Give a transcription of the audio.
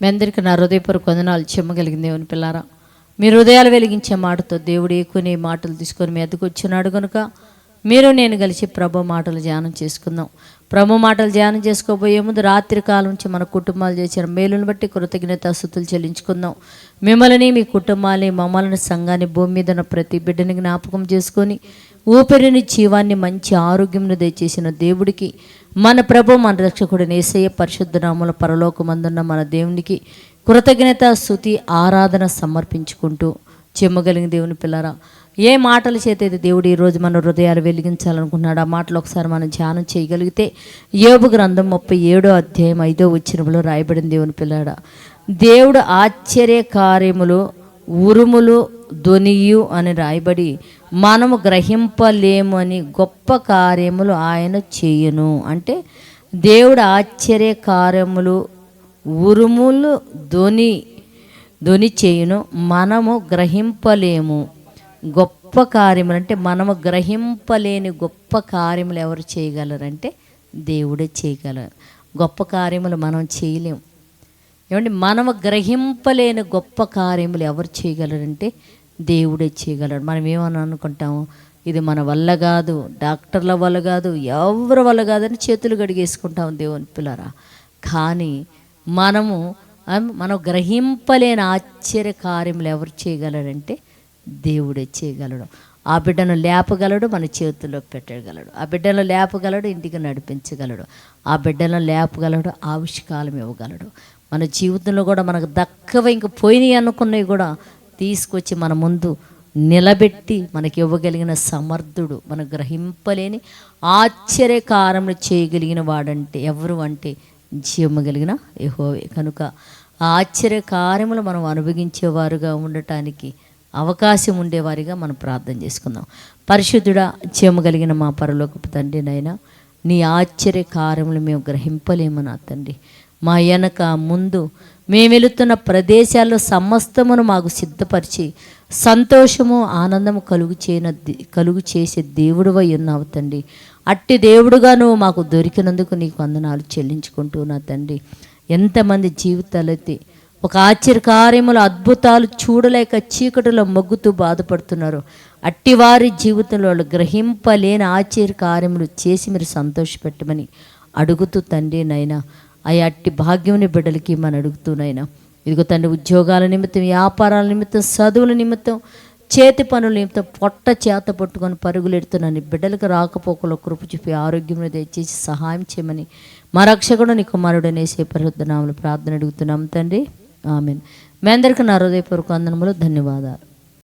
మీ అందరికీ నా హృదయపూర్వక వందనాలు చెమ్మగలిగిన దేవుని పిల్లారా. మీ హృదయాలు వెలిగించే మాటతో దేవుడు ఎక్కువనే మాటలు తీసుకొని మీ ఎద్దకు వచ్చినాడు కనుక మీరు నేను కలిసి ప్రభు మాటలు ధ్యానం చేసుకుందాం. ప్రభు మాటలు ధ్యానం చేసుకోబోయే ముందు రాత్రి కాలం నుంచి మన కుటుంబాలు చేసిన మేలును బట్టి కృతజ్ఞత స్థుతులు చెల్లించుకుందాం. మిమ్మల్ని మీ కుటుంబాన్ని మమ్మల్ని సంఘాన్ని భూమి మీద ఉన్న ప్రతి బిడ్డని జ్ఞాపకం చేసుకొని ఊపిరిని జీవాన్ని మంచి ఆరోగ్యంను దయచేసిన దేవుడికి మన ప్రభు మన రక్షకుడు నేసయ్య పరిశుద్ధనాముల పరలోకమందున్న మన దేవునికి కృతజ్ఞత స్థుతి ఆరాధన సమర్పించుకుంటూ చెమ్మగలిగిన దేవుని పిల్లరా ఏ మాటల చేతైతే దేవుడు ఈరోజు మన హృదయాలు వెలిగించాలనుకున్నాడు ఆ మాటలు ఒకసారి మనం ధ్యానం చేయగలిగితే యోబు గ్రంథం ముప్పై ఏడో అధ్యాయం ఐదో వచ్చినములో రాయబడిన దేవుని పిల్లాడ దేవుడు ఆశ్చర్య కార్యములు ఉరుములు ధ్వనియు అని రాయబడి మనము గ్రహింపలేము అని గొప్ప కార్యములు ఆయన చేయును. అంటే దేవుడు ఆశ్చర్య కార్యములు ఉరుములు ధ్వని ధ్వని చేయును. మనము గ్రహింపలేము. గొప్ప కార్యములు అంటే మనము గ్రహింపలేని గొప్ప కార్యములు ఎవరు చేయగలరంటే దేవుడే చేయగలరు. గొప్ప కార్యములు మనం చేయలేము. ఏమంటే మనము గ్రహింపలేని గొప్ప కార్యములు ఎవరు చేయగలరంటే దేవుడే చేయగలడు. మనం ఏమని అనుకుంటాము? ఇది మన వల్ల కాదు డాక్టర్ల వల్ల కాదు ఎవరి వల్ల కాదని చేతులు గడిగేసుకుంటాం దేవుని పిల్లరా. కానీ మనము మనం గ్రహింపలేని ఆశ్చర్య కార్యములు ఎవరు చేయగలడంటే దేవుడే చేయగలడు. ఆ బిడ్డను లేపగలడు మన చేతుల్లో పెట్టగలడు. ఆ బిడ్డను లేపగలడు ఇంటికి నడిపించగలడు. ఆ బిడ్డను లేపగలడు ఆవిష్కాలం ఇవ్వగలడు. మన జీవితంలో కూడా మనకు దక్కవ ఇంక పోయినాయి అనుకున్నవి కూడా తీసుకొచ్చి మన ముందు నిలబెట్టి మనకి ఇవ్వగలిగిన సమర్థుడు మన గ్రహింపలేని ఆశ్చర్యకారములు చేయగలిగిన వాడంటే ఎవరు అంటే జీవమగలిగిన యహోవే. కనుక ఆశ్చర్యకార్యములు మనం అనుభవించేవారుగా ఉండటానికి అవకాశం ఉండేవారిగా మనం ప్రార్థన చేసుకుందాం. పరిశుద్ధుడా చేయమగలిగిన మా పరలోకపు తండ్రి నైనా నీ ఆశ్చర్యకార్యములు మేము గ్రహింపలేము నా తండ్రి. మా వెనక ముందు మేము వెళుతున్న ప్రదేశాల్లో సమస్తమును మాకు సిద్ధపరిచి సంతోషము ఆనందము కలుగు చేయన కలుగు చేసే దేవుడువై ఉన్నావు తండ్రి. అట్టి దేవుడుగా నువ్వు మాకు దొరికినందుకు నీకు వందనాలు చెల్లించుకుంటున్నా తండ్రి. ఎంతమంది జీవితాలైతే ఒక ఆశ్చర్యకార్యములు అద్భుతాలు చూడలేక చీకటిలో మొగ్గుతూ బాధపడుతున్నారు. అట్టివారి జీవితంలో వాళ్ళు గ్రహింపలేని ఆశ్చర్యకార్యములు చేసి మీరు సంతోషపెట్టమని అడుగుతూ తండ్రి నైనా ఆ అట్టి భాగ్యం బిడ్డలకి మనం అడుగుతున్నాయినా. ఇదిగో తండ్రి ఉద్యోగాల నిమిత్తం వ్యాపారాల నిమిత్తం చదువుల నిమిత్తం చేతి పనుల నిమిత్తం పొట్ట చేత పట్టుకొని పరుగులు నీ బిడ్డలకు రాకపోకలో కృప చూపి ఆరోగ్యం దయచేసి సహాయం చేయమని మా రక్షకుడు నీ కుమారుడు అనేసే పరిశుద్ధనామలు ప్రార్థన అడుగుతున్నాం తండ్రి. ఆమెన్. మీ అందరికీ నా హృదయపూర్వక అందనములు ధన్యవాదాలు.